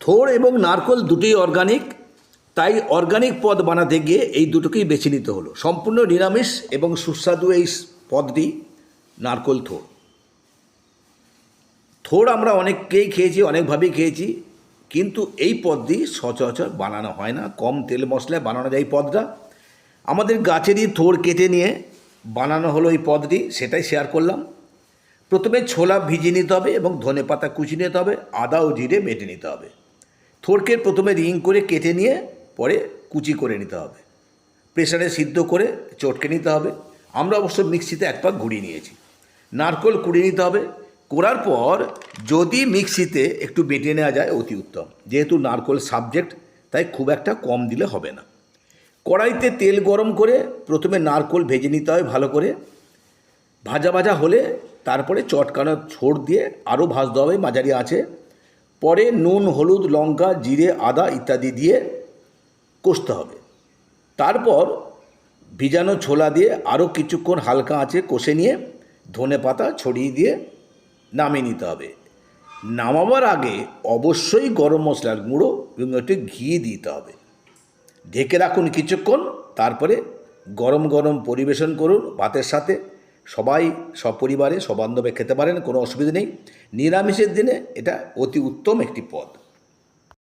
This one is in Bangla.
থোড় এবং নারকোল দুটোই অর্গানিক তাই অর্গানিক পদ বানাতে গিয়ে এই দুটোকেই বেছে নিতে হলো। সম্পূর্ণ নিরামিষ এবং সুস্বাদু এই পদটি নারকোল থোড় থোড় আমরা অনেককেই খেয়েছি, অনেকভাবেই খেয়েছি, কিন্তু এই পদটি সচরাচর বানানো হয় না। কম তেল মশলায় বানানো যায় এই পদটা। আমাদের গাছেরই থোড় কেটে নিয়ে বানানো হলো এই পদটি, সেটাই শেয়ার করলাম। প্রথমে ছোলা ভিজিয়ে নিতে হবে এবং ধনে পাতা কুচি নিতে হবে, আদা ও জিরে বেটে নিতে হবে। থোড়কে প্রথমে রিং করে কেটে নিয়ে পরে কুচি করে নিতে হবে। প্রেসারে সিদ্ধ করে চটকে নিতে হবে। আমরা অবশ্য মিক্সিতে এক পাক ঘুরিয়ে নিয়েছি। নারকোল কুড়িয়ে নিতে হবে। করার পর যদি মিক্সিতে একটু বেটে নেওয়া যায় অতি উত্তম। যেহেতু নারকোল সাবজেক্ট, তাই খুব একটা কম দিলে হবে না। কড়াইতে তেল গরম করে প্রথমে নারকোল ভেজে নিতে হয় ভালো করে। ভাজা ভাজা হলে তারপরে চটকানো ছোড় দিয়ে আরও ভাজতে হবে। মাঝারি আছে পরে নুন, হলুদ, লঙ্কা, জিরে, আদা ইত্যাদি দিয়ে কষতে হবে। তারপর ভিজানো ছোলা দিয়ে আরও কিছুক্ষণ হালকা আছে কষে নিয়ে ধনে পাতা ছড়িয়ে দিয়ে নামিয়ে নিতে হবে। নামাবার আগে অবশ্যই গরম মশলার গুঁড়ো এবং একটু ঘি দিতে হবে। ঢেকে রাখুন কিছুক্ষণ, তারপরে গরম গরম পরিবেশন করুন ভাতের সাথে। সবাই সপরিবারে সবান্ধবে খেতে পারেন, কোনো অসুবিধা নেই। নিরামিষের দিনে এটা অতি উত্তম একটি পদ।